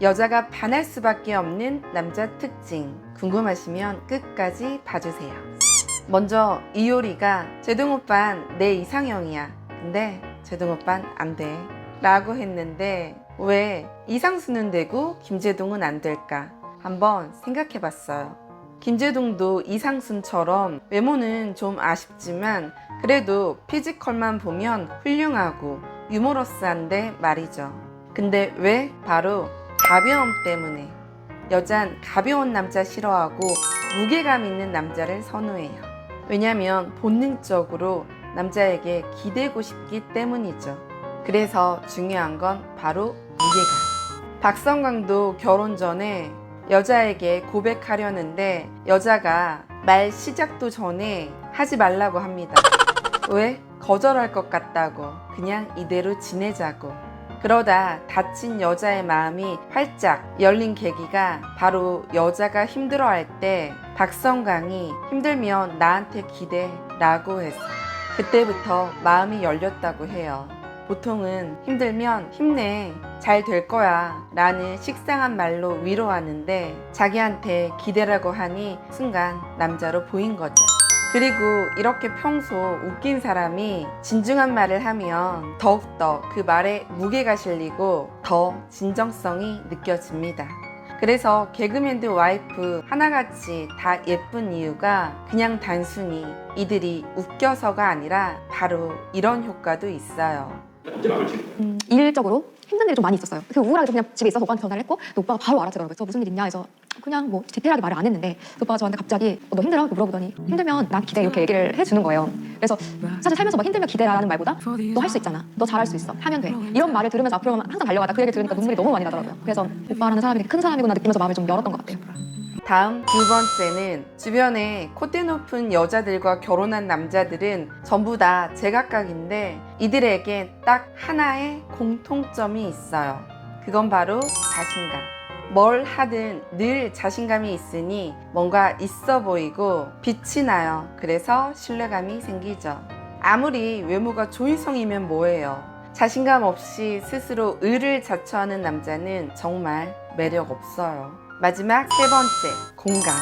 여자가 반할 수밖에 없는 남자 특징. 궁금하시면 끝까지 봐주세요. 먼저 이효리가 제동 오빤 내 이상형이야. 근데 제동 오빤 안 돼. 라고 했는데 왜 이상수는 되고 김제동은 안 될까? 한번 생각해 봤어요. 김제동도 이상순처럼 외모는 좀 아쉽지만 그래도 피지컬만 보면 훌륭하고 유머러스한데 말이죠. 근데 왜 바로 가벼움 때문에 여잔 가벼운 남자 싫어하고 무게감 있는 남자를 선호해요. 왜냐면 본능적으로 남자에게 기대고 싶기 때문이죠. 그래서 중요한 건 바로 무게감. 박성광도 결혼 전에 여자에게 고백하려는데 여자가 말 시작도 전에 하지 말라고 합니다. 왜? 거절할 것 같다고. 그냥 이대로 지내자고. 그러다 다친 여자의 마음이 활짝 열린 계기가 바로 여자가 힘들어할 때 박성광이 힘들면 나한테 기대 라고 했어. 그때부터 마음이 열렸다고 해요. 보통은 힘들면 힘내, 잘 될 거야 라는 식상한 말로 위로하는데 자기한테 기대라고 하니 순간 남자로 보인 거죠. 그리고 이렇게 평소 웃긴 사람이 진중한 말을 하면 더욱더 그 말에 무게가 실리고 더 진정성이 느껴집니다. 그래서 개그맨들 와이프 하나같이 다 예쁜 이유가 그냥 단순히 이들이 웃겨서가 아니라 바로 이런 효과도 있어요. 음, 일적으로 힘든 일이 좀 많이 있었어요. 그 우울하게 좀 그냥 집에 있어서 오빠한테 전화를 했고 오빠가 바로 알아채더라고요. 저 무슨 일 있냐 해서 그냥 뭐 디테일하게 말을 안 했는데 그 오빠가 저한테 갑자기 어, 너 힘들어? 이렇게 물어보더니 힘들면 나 기대 이렇게 얘기를 해주는 거예요. 그래서 사실 살면서 막 힘들면 기대라는 말보다 너 할 수 있잖아. 너 잘할 수 있어. 하면 돼. 이런 말을 들으면서 앞으로 항상 달려가다 그 얘기 들으니까 눈물이 너무 많이 나더라고요. 그래서 오빠라는 사람이 큰 사람이구나 느끼면서 마음을 좀 열었던 것 같아요. 다음 두 번째는 주변에 콧대 높은 여자들과 결혼한 남자들은 전부 다 제각각인데 이들에게 딱 하나의 공통점이 있어요. 그건 바로 자신감. 뭘 하든 늘 자신감이 있으니 뭔가 있어 보이고 빛이 나요. 그래서 신뢰감이 생기죠. 아무리 외모가 조인성이면 뭐예요. 자신감 없이 스스로 의를 자처하는 남자는 정말 매력 없어요. 마지막 세 번째, 공감.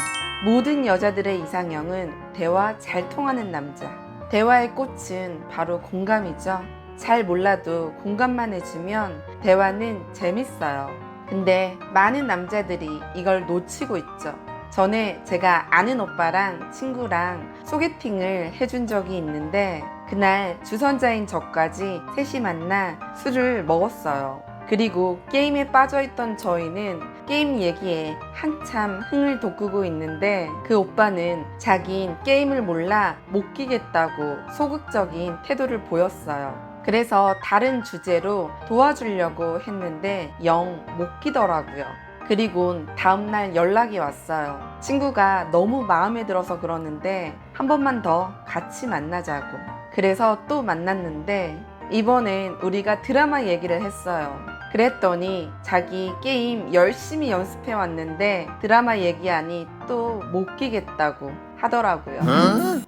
모든 여자들의 이상형은 대화 잘 통하는 남자. 대화의 꽃은 바로 공감이죠. 잘 몰라도 공감만 해주면 대화는 재밌어요. 근데 많은 남자들이 이걸 놓치고 있죠. 전에 제가 아는 오빠랑 친구랑 소개팅을 해준 적이 있는데 그날 주선자인 저까지 셋이 만나 술을 먹었어요. 그리고 게임에 빠져있던 저희는 게임 얘기에 한참 흥을 돋구고 있는데 그 오빠는 자긴 게임을 몰라 못 끼겠다고 소극적인 태도를 보였어요. 그래서 다른 주제로 도와주려고 했는데 영 못 끼더라고요. 그리고 다음날 연락이 왔어요. 친구가 너무 마음에 들어서 그러는데 한 번만 더 같이 만나자고. 그래서 또 만났는데 이번엔 우리가 드라마 얘기를 했어요. 그랬더니 자기 게임 열심히 연습해 왔는데 드라마 얘기하니 또 못 끼겠다고 하더라고요.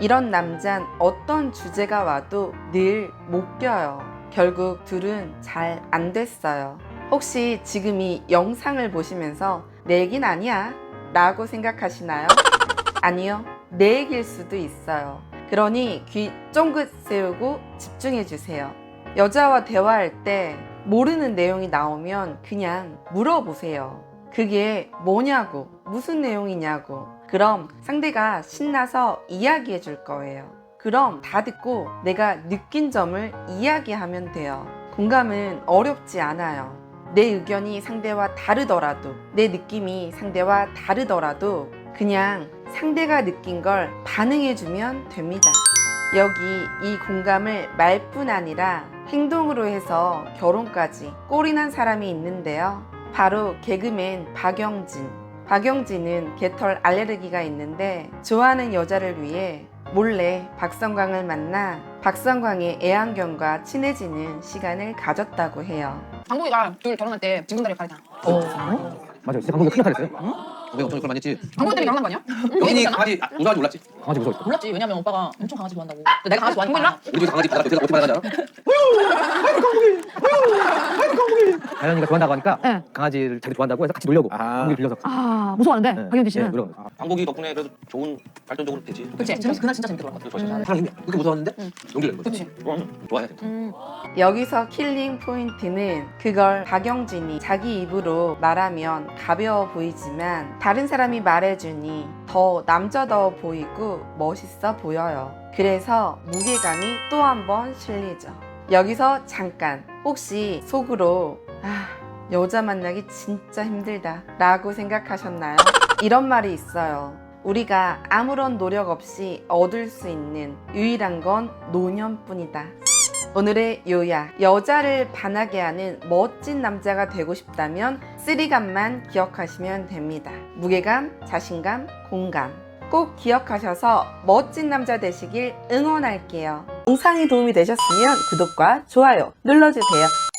이런 남잔 어떤 주제가 와도 늘 못 껴요. 결국 둘은 잘 안 됐어요. 혹시 지금 이 영상을 보시면서 내 얘긴 아니야 라고 생각하시나요? 아니요. 내 얘기일 수도 있어요. 그러니 귀 쫑긋 세우고 집중해 주세요. 여자와 대화할 때 모르는 내용이 나오면 그냥 물어보세요. 그게 뭐냐고, 무슨 내용이냐고. 그럼 상대가 신나서 이야기해 줄 거예요. 그럼 다 듣고 내가 느낀 점을 이야기하면 돼요. 공감은 어렵지 않아요. 내 의견이 상대와 다르더라도, 내 느낌이 상대와 다르더라도 그냥 상대가 느낀 걸 반응해주면 됩니다. 여기 이 공감을 말뿐 아니라 행동으로 해서 결혼까지 꼴이 난 사람이 있는데요. 바로 개그맨 박영진. 박영진은 개털 알레르기가 있는데 좋아하는 여자를 위해 몰래 박성광을 만나 박성광의 애완견과 친해지는 시간을 가졌다고 해요. 강국이가 둘 결혼할 때 징징다리 가리잖아. 맞아요. 진짜 강국이가 큰일 났어요. 우리가 엄청 그걸 많이 했지. 강국이 때문에 결혼한 거 아니야? 여인이 강아지 아, 무서워하지 몰랐지. 강아지 무서워. 몰랐지. 왜냐면 오빠가 엄청 강아지 좋아한다고. 근데 내가 강아지 좋아하니까. 우리 집에서 강아지 바다가 어떻게 말하는지 알아? 다현이가 좋아한다고 하니까 네. 강아지를 자기 좋아한다고 해서 같이 놀려고 아. 방귀 빌려서 아 무서워하는데 네. 박영진 네, 씨는 놀려고 방복이 덕분에 그래도 좋은 발전적으로 되지. 그치 재밌 그날 진짜 재밌게 놀았거든 그래서 좋았어. 사람 힘이 그렇게 무서웠는데 응. 용기를 낸 거지. 그치 응, 좋아해야 돼. 음. 여기서 킬링 포인트는 그걸 박영진이 자기 입으로 말하면 가벼워 보이지만 다른 사람이 말해주니 더 남자다워 보이고 멋있어 보여요. 그래서 무게감이 또 한 번 실리죠. 여기서 잠깐 혹시 속으로 아 여자 만나기 진짜 힘들다 라고 생각하셨나요? 이런 말이 있어요. 우리가 아무런 노력 없이 얻을 수 있는 유일한 건 노년뿐이다. 오늘의 요약. 여자를 반하게 하는 멋진 남자가 되고 싶다면 쓰리감만 기억하시면 됩니다. 무게감, 자신감, 공감. 꼭 기억하셔서 멋진 남자 되시길 응원할게요. 영상이 도움이 되셨으면 구독과 좋아요 눌러주세요.